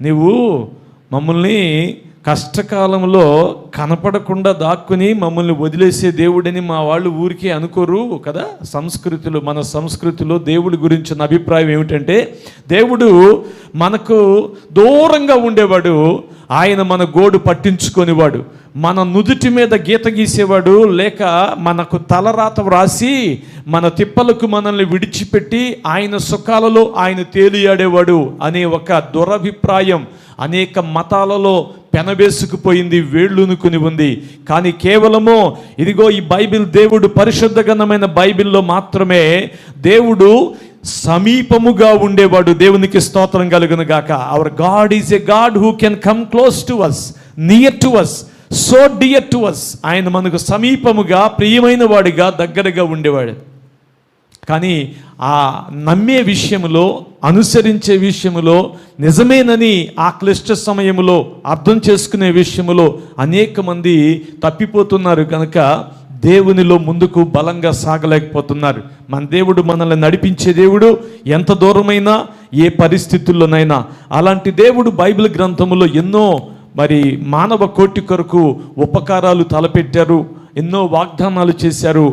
నువ్వు మమ్మల్ని కష్టకాలంలో కనపడకుండా దాక్కుని మమ్మల్ని వదిలేసే దేవుడని మా వాళ్ళు ఊరికే అనుకోరు కదా? సంస్కృతిలో మన సంస్కృతిలో దేవుడి గురించిన అభిప్రాయం ఏమిటంటే దేవుడు మనకు దూరంగా ఉండేవాడు ఆయన మన గోడు పట్టించుకునేవాడు. మన నుదుటి మీద గీత గీసేవాడు లేక మనకు తలరాత వ్రాసి మన తిప్పలకు మనల్ని విడిచిపెట్టి ఆయన సుఖాలలో ఆయన తేలియాడేవాడు అనే ఒక దురభిప్రాయం అనేక మతాలలో పెనవేసుకుపోయింది వేళ్ళునుకుని ఉంది. కానీ కేవలము ఇదిగో ఈ బైబిల్ దేవుడు పరిశుద్ధ గణమైన బైబిల్లో మాత్రమే దేవుడు సమీపముగా ఉండేవాడు దేవునికి స్తోత్రం కలుగును గాక our God is a God who can come close to us near to us so dear to us ఆయన మనకు సమీపముగా ప్రియమైన వాడిగా దగ్గరగా ఉండేవాడు. కానీ ఆ నమ్మే విషయంలో అనుసరించే విషయంలో నిజమేనని ఆ క్లిష్ట సమయములో అర్థం చేసుకునే విషయంలో అనేక మంది తప్పిపోతున్నారు కనుక దేవునిలో ముందుకు బలంగా సాగలేకపోతున్నారు. మన దేవుడు మనల్ని నడిపించే దేవుడు ఎంత దూరమైనా ఏ పరిస్థితుల్లోనైనా. అలాంటి దేవుడు బైబిల్ గ్రంథములో ఎన్నో మరి మానవ కోటి కొరకు ఉపకారాలు తలపెట్టారు ఎన్నో వాగ్దానాలు చేశారు.